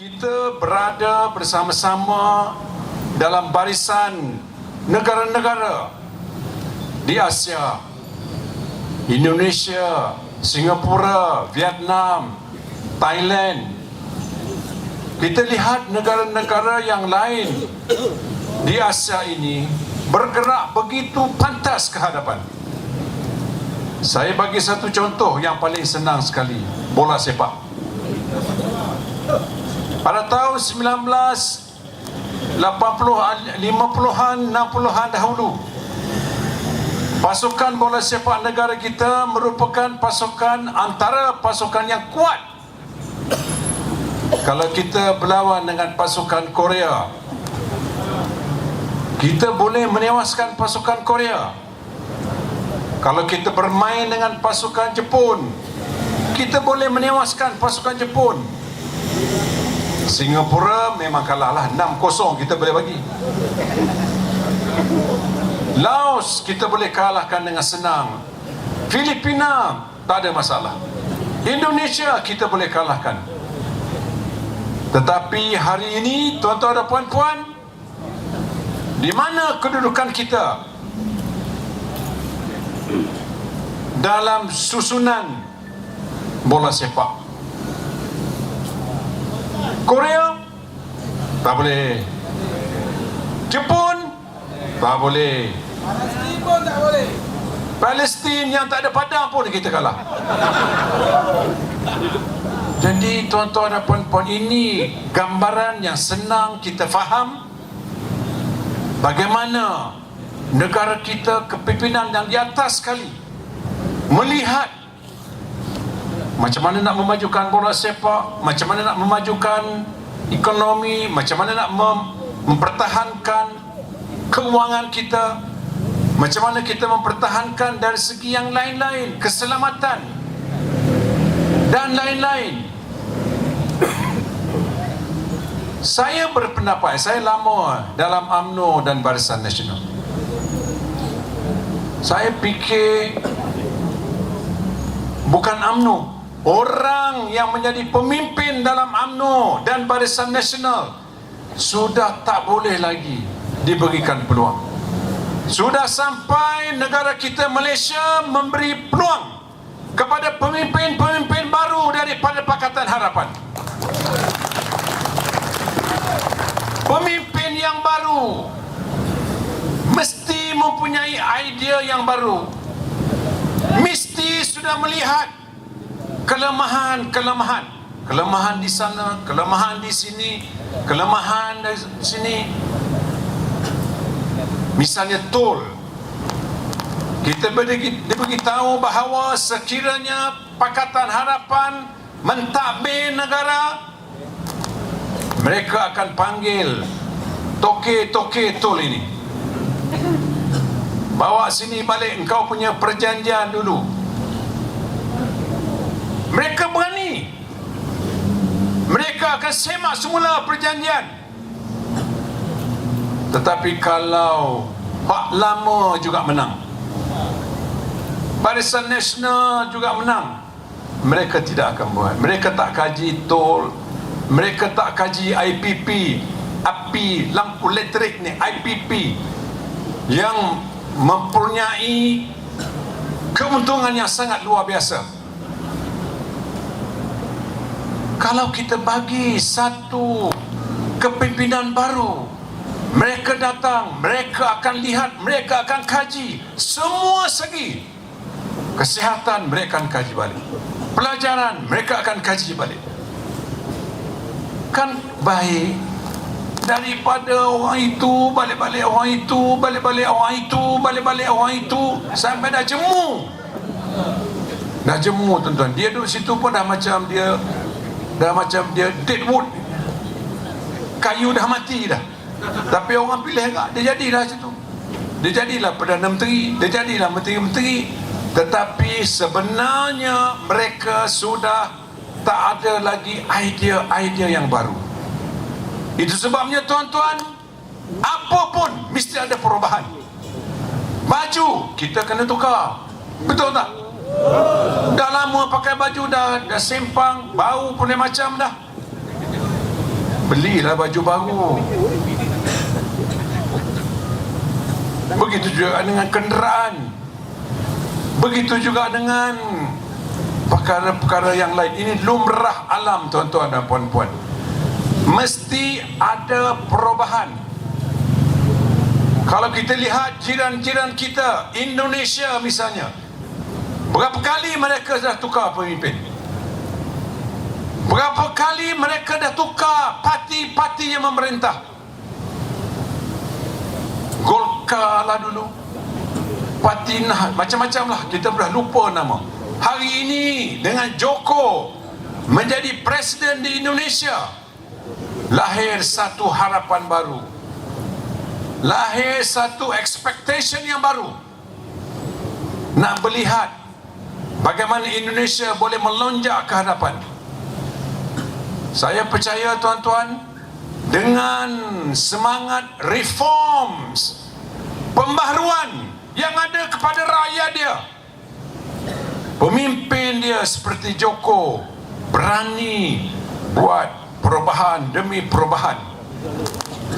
kita berada bersama-sama dalam barisan negara-negara di Asia, Indonesia, Singapura, Vietnam, Thailand. Kita lihat negara-negara yang lain di Asia ini bergerak begitu pantas ke hadapan. Saya bagi satu contoh yang paling senang sekali, bola sepak. Pada tahun 1980 50-an 60-an dahulu Pasukan bola sepak negara kita merupakan pasukan antara pasukan yang kuat. Kalau kita berlawan dengan pasukan Korea Kita boleh menewaskan pasukan Korea. Kalau kita bermain dengan pasukan Jepun Kita boleh menewaskan pasukan Jepun Singapura memang kalah lah. 6-0 kita boleh bagi. Laos kita boleh kalahkan dengan senang. Filipina tak ada masalah. Indonesia kita boleh kalahkan. Tetapi hari ini tuan-tuan dan puan-puan Di mana kedudukan kita? Dalam susunan bola sepak Korea tak boleh. Jepun tak boleh. Palestin pun tak boleh. Palestin yang tak ada padang pun kita kalah. Jadi tuan-tuan dan puan-puan ini gambaran yang senang kita faham bagaimana negara kita kepimpinan yang di atas sekali melihat macam mana nak memajukan bola sepak? Macam mana nak memajukan ekonomi? Macam mana nak mem- mempertahankan keuangan kita? Macam mana kita mempertahankan dari segi yang lain-lain? Keselamatan dan lain-lain. Saya berpendapat saya lama dalam AMNO dan Barisan Nasional. Saya fikir bukan AMNO orang yang menjadi pemimpin dalam AMNO dan Barisan Nasional sudah tak boleh lagi diberikan peluang. Sudah sampai negara kita Malaysia memberi peluang kepada pemimpin-pemimpin baru daripada Pakatan Harapan. Pemimpin yang baru mesti mempunyai idea yang baru. Mesti sudah melihat kelemahan-kelemahan kelemahan. Di sana kelemahan di sini kelemahan di sini. Misalnya tol. Kita beri, diberitahu bahawa sekiranya Pakatan Harapan mentadbir negara mereka akan panggil toke-toke tol ini. Bawa sini balik engkau punya perjanjian dulu mereka berani. Mereka akan semak semula perjanjian. Tetapi kalau Pak lama juga menang Barisan Nasional juga menang mereka tidak akan buat. Mereka tak kaji tol mereka tak kaji IPP api lampu elektrik ni IPP yang mempunyai keuntungan yang sangat luar biasa kalau kita bagi satu kepimpinan baru mereka datang mereka akan lihat mereka akan kaji. Semua segi. Kesihatan mereka akan kaji balik. Pelajaran mereka akan kaji balik. Kan baik. Daripada orang itu balik-balik orang itu balik-balik orang itu balik-balik orang itu sampai dah jemu. Dah jemu tuan-tuan. Dia duduk situ pun dah macam dia dah macam dia dead wood. Kayu dah mati dah. Tapi orang pilih agak dia jadilah situ dia jadilah Perdana Menteri dia jadilah Menteri-Menteri. Tetapi sebenarnya mereka sudah tak ada lagi idea-idea yang baru. Itu sebabnya tuan-tuan apapun mesti ada perubahan. Baju kita kena tukar. Betul tak dah lama pakai baju dah dah sempang bau pun macam dah. Belilah baju baru. Begitu juga dengan kenderaan. Begitu juga dengan perkara-perkara yang lain. Ini lumrah alam tuan-tuan dan puan-puan. Mesti ada perubahan. Kalau kita lihat jiran-jiran kita Indonesia misalnya berapa kali mereka dah tukar pemimpin? Berapa kali mereka dah tukar parti-parti yang memerintah? Golkar lah dulu. Parti Nah Macam-macam lah. Kita dah lupa nama. Hari ini Dengan Joko Menjadi Presiden di Indonesia Lahir satu harapan baru. Lahir satu expectation yang baru. Nak melihat Bagaimana Indonesia boleh melonjak ke hadapan? Saya percaya tuan-tuan dengan semangat reforms pembaharuan yang ada kepada rakyat dia pemimpin dia seperti Joko berani buat perubahan demi perubahan.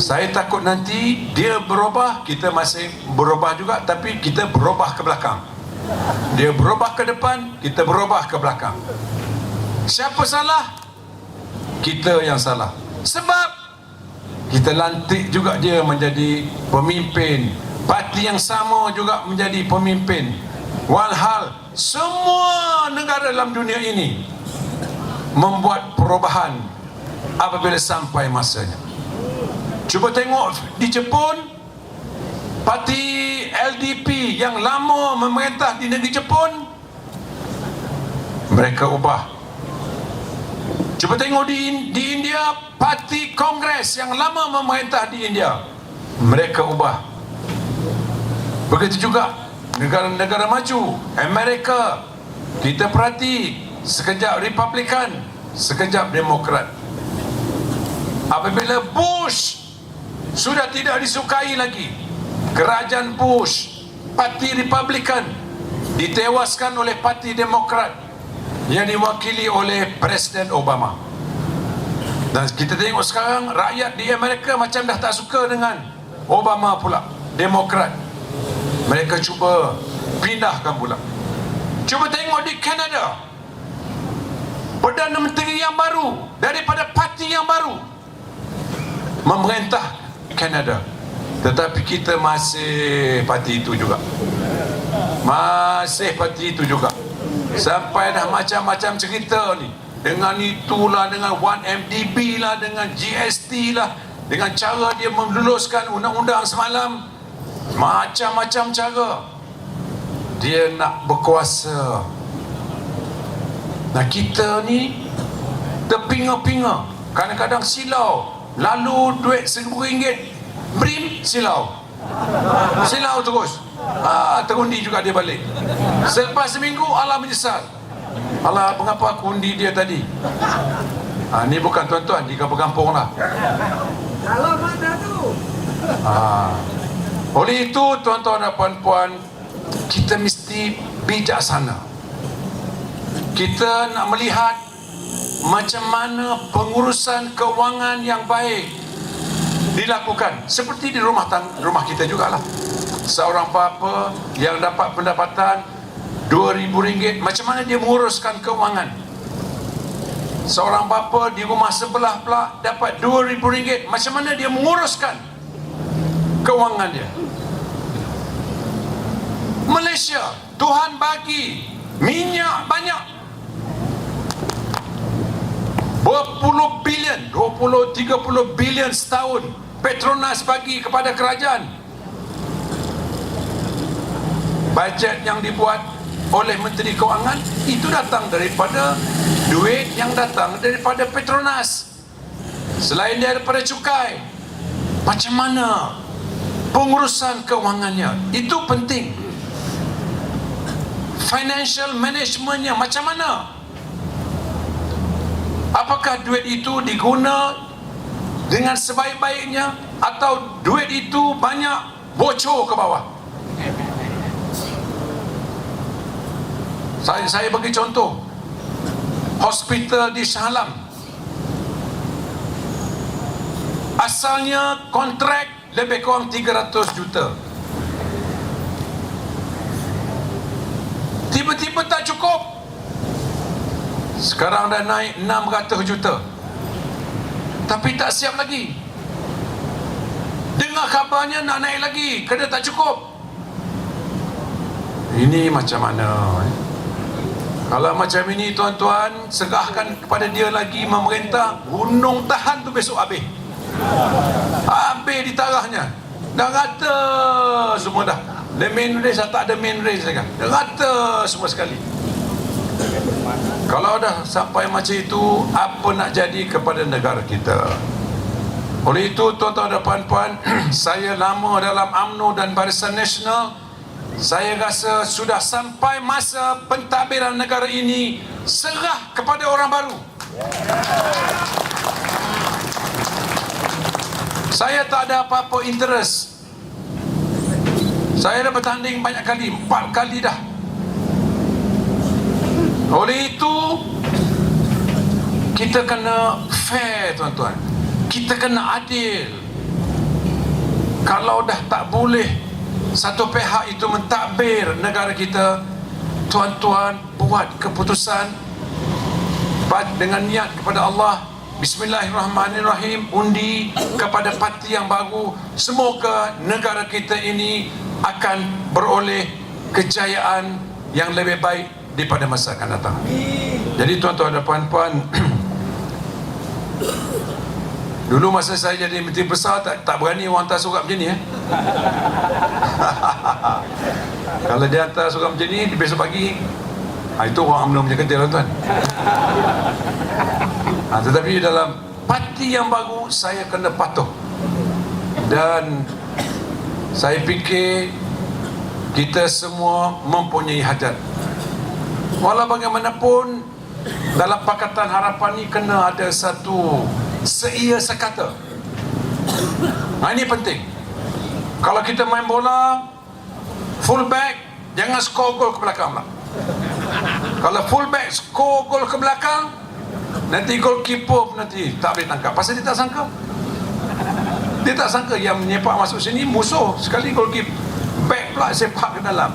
Saya takut nanti dia berubah kita masih berubah juga tapi kita berubah ke belakang dia berubah ke depan kita berubah ke belakang. Siapa salah? Kita yang salah. Sebab kita lantik juga dia menjadi pemimpin. Parti yang sama juga menjadi pemimpin. Walhal semua negara dalam dunia ini membuat perubahan apabila sampai masanya. Cuba tengok di Jepun parti LDP yang lama memerintah di negeri Jepun mereka ubah. Cuba tengok di, di India Parti Kongres yang lama memerintah di India Mereka ubah. Begitu juga Negara-negara maju Amerika Kita perhati Sekejap Republikan Sekejap Demokrat. Apabila Bush Sudah tidak disukai lagi Kerajaan Bush Parti Republikan Ditewaskan oleh Parti Demokrat yang diwakili oleh Presiden Obama. Dan kita tengok sekarang rakyat di Amerika macam dah tak suka dengan Obama pula, Demokrat. Mereka cuba pindahkan pula. Cuba tengok di Kanada. Perdana Menteri yang baru daripada parti yang baru memerintah Kanada. Tetapi kita masih parti itu juga. Masih parti itu juga. Sampai dah macam-macam cerita ni. Dengan itulah Dengan 1MDB lah Dengan GST lah Dengan cara dia meluluskan undang-undang semalam Macam-macam cara. Dia nak berkuasa. Nah kita ni Terpinga-pinga. Kadang-kadang silau. Lalu duit seribu ringgit Brim silau. Silau terus. Ah, Terundi juga dia balik. Selepas seminggu Allah menyesal. Allah mengapa aku undi dia tadi? Ah, Ni bukan tuan-tuan Di kampung-kampung lah. Kalau mana tu? ah. Oleh itu tuan-tuan dan puan-puan Kita mesti bijaksana. Kita nak melihat Macam mana pengurusan kewangan yang baik dilakukan seperti di rumah tang rumah kita jugalah. Seorang bapa yang dapat pendapatan RM2,000 macam mana dia menguruskan kewangan? Seorang bapa di rumah sebelah pula dapat RM2,000 macam mana dia menguruskan kewangan dia? Malaysia Tuhan bagi minyak banyak. berpuluh bilion 20-30 bilion setahun Petronas bagi kepada kerajaan. Bajet yang dibuat oleh Menteri Kewangan itu datang daripada duit yang datang daripada Petronas. Selain daripada cukai macam mana pengurusan kewangannya? Itu penting. Financial managementnya macam mana? Apakah duit itu diguna dengan sebaik-baiknya atau duit itu banyak bocor ke bawah? Saya saya bagi contoh. Hospital di Shah Alam. asalnya kontrak lebih kurang 300 juta tiba-tiba tak cukup sekarang dah naik 600 juta tapi tak siap lagi. Dengar kabarnya nak naik lagi. Kerana tak cukup. Ini macam mana eh? kalau macam ini tuan-tuan serahkan kepada dia lagi memerintah gunung tahan tu besok habis. Habis ditarahnya dah rata semua dah. The main race tak ada main race dah rata semua sekali kalau dah sampai macam itu apa nak jadi kepada negara kita? Oleh itu tuan-tuan dan puan-puan saya lama dalam UMNO dan Barisan Nasional saya rasa sudah sampai masa pentadbiran negara ini serah kepada orang baru. Saya tak ada apa-apa interest. Saya dah bertanding banyak kali empat kali dah oleh itu kita kena fair tuan-tuan. Kita kena adil. Kalau dah tak boleh satu pihak itu mentadbir negara kita tuan-tuan buat keputusan dengan niat kepada Allah Bismillahirrahmanirrahim undi kepada parti yang baru. Semoga negara kita ini akan beroleh kejayaan yang lebih baik daripada masa akan datang jadi tuan-tuan dan puan-puan Dulu masa saya jadi menteri besar tak, tak berani orang hantar surat macam ni eh. Kalau dia hantar surat macam ni besok pagi ha, itu orang UMNO punya ketil tuan. Ha, tetapi dalam parti yang baru saya kena patuh. Dan saya fikir kita semua mempunyai hajat. Walau bagaimanapun dalam Pakatan Harapan ni kena ada satu seia sekata. Nah, ini penting. Kalau kita main bola, full back, jangan skor gol ke belakang pula. Kalau full back skor gol ke belakang, nanti goalkeeper nanti tak boleh tangkap. Pasal dia tak sangka. Dia tak sangka yang menyepak masuk sini musuh. Sekali goalkeeper back pula sepak ke dalam.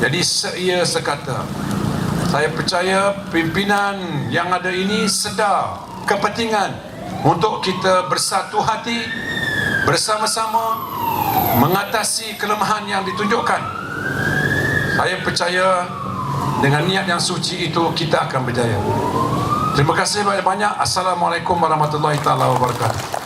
Jadi seia sekata. Saya percaya pimpinan yang ada ini sedar kepentingan untuk kita bersatu hati bersama-sama mengatasi kelemahan yang ditunjukkan. Saya percaya dengan niat yang suci itu kita akan berjaya. Terima kasih banyak-banyak. Assalamualaikum warahmatullahi taala wabarakatuh